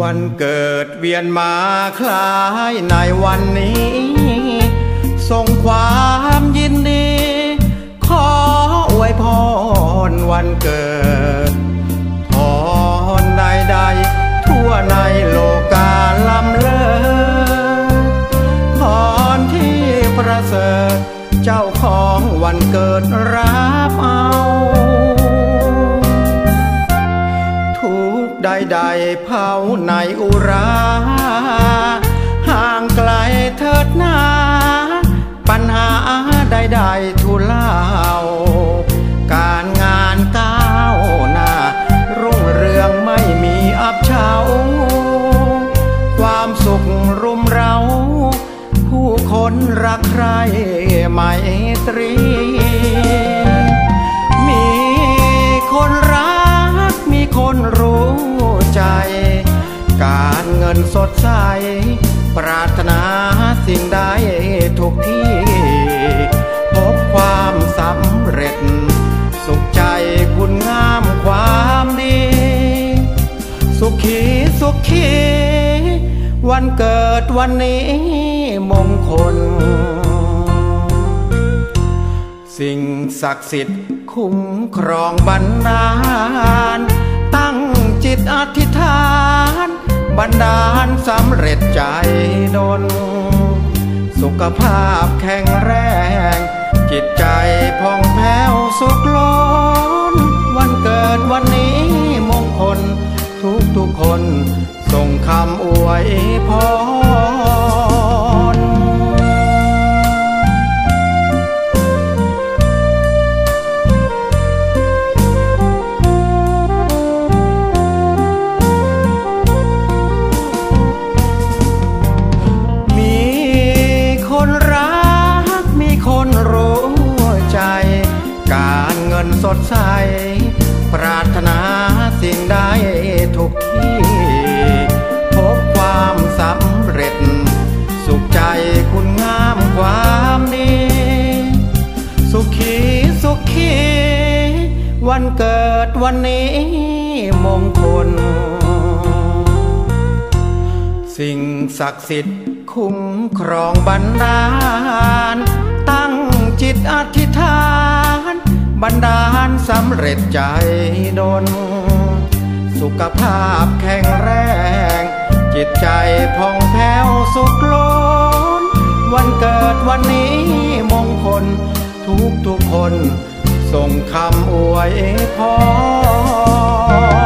วันเกิดเวียนมาคล้ายในวันนี้ ส่งความยินดี ขออวยพรวันเกิดพรใดๆทั่วในโลกาลำเลิศพรที่ประเสริฐ เจ้าของวันเกิดรับเอา ใดๆเผาในอุรา ห่างไกลเถิดนาปัญหาใดๆทุเลาการงานก้าวหน้า รุ่งเรืองไม่มีอับเฉาความสุขรุมเรา ผู้คนรักใครไม่ตรีารถนาสิ่งใดทุกที่ พบความสำเร็จ สุขใจคุณงามความดี สุขีสุขี วันเกิดวันนี้มงคล สิ่งศักดิ์สิทธิ์คุ้มครองบรรดาลตั้งจิตอธิษฐานบันดาลสำเร็จใจ ขภาพแข็งแรง จิตใจผ่องแผ้วสุขล้น วันเกิดวันนี้มงคล ทุกทุกคนส่งคำอวยพร การเงินสดใส ปรารถนาสิ่งใดทุกที่ พบความสำเร็จ สุขใจคุณงามความดีสุขีสุขี วันเกิดวันนี้มงคล สิ่งศักดิ์สิทธิ์คุ้มครองบรรดาล ตั้งจิตอธิษ บันดาลสำเร็จใจดน สุขภาพแข็งแรง จิตใจพองแผ้วสุขล้น วันเกิดวันนี้มงคล ทุกทุกคน ส่งคำอวยพร